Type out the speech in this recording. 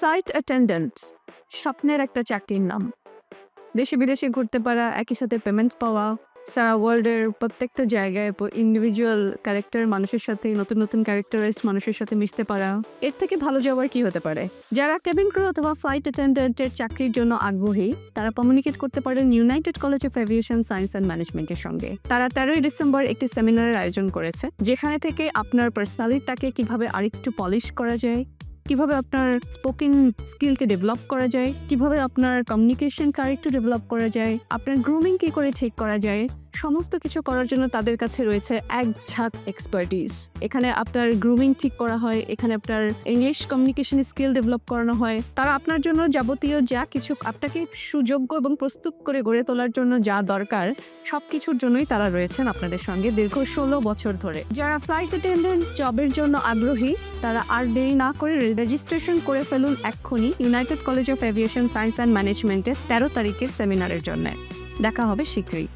Site attendant, স্বপ্নের একটা চাকরির নাম। দেশে বিদেশে ঘুরতে পারা, একই সাথে পেমেন্ট পাওয়া, সারা ওয়ার্ল্ডের প্রত্যেকটা জায়গায় ইন্ডিভিজুয়াল ক্যারেক্টার মানুষের সাথে, নতুন নতুন ক্যারেক্টারাইজ মানুষের সাথে মিশতে পারা। এর থেকে ভালো যাওয়ার কি হতে পারে? যারা কেবিন ক্রু অথবা ফ্লাইট অ্যাটেন্ডেন্টের চাকরির জন্য আগ্রহী, তারা কমিউনিকেট করতে পারেন United College of Aviation Science and ম্যানেজমেন্টের সঙ্গে। তারা তেরোই ডিসেম্বর একটি সেমিনারের আয়োজন করেছে, যেখানে থেকে আপনার পার্সোনালিটিটাকে কীভাবে আরেকটু পলিশ করা যায় কীভাবে আপনার স্পোকেন স্কিলকে ডেভেলপ করা যায়, কীভাবে আপনার কমিউনিকেশনকে আরেকটু ডেভেলপ করা যায়, আপনার গ্রুমিং কী করে ঠিক করা যায়, সমস্ত কিছু করার জন্য তাদের কাছে রয়েছে এক ঝাঁক এক্সপার্টিস এখানে আপনার গ্রুমিং ঠিক করা হয়, এখানে আপনার ইংলিশ কমিউনিকেশন স্কিল ডেভেলপ করানো হয়। তারা আপনার জন্য যাবতীয় যা কিছু আপনাকে সুযোগ্য এবং প্রস্তুত করে গড়ে তোলার জন্য যা দরকার সব কিছুর জন্যই তারা রয়েছেন আপনাদের সঙ্গে দীর্ঘ ষোলো বছর ধরে। যারা ফ্লাইট অ্যাটেন্ডেন্ট জবের জন্য আগ্রহী তারা আর দেরি না করে রেজিস্ট্রেশন করে ফেলুন এক্ষুনি United College of Aviation Science and ম্যানেজমেন্টের তেরো তারিখের সেমিনারের জন্য। দেখা হবে শীঘ্রই।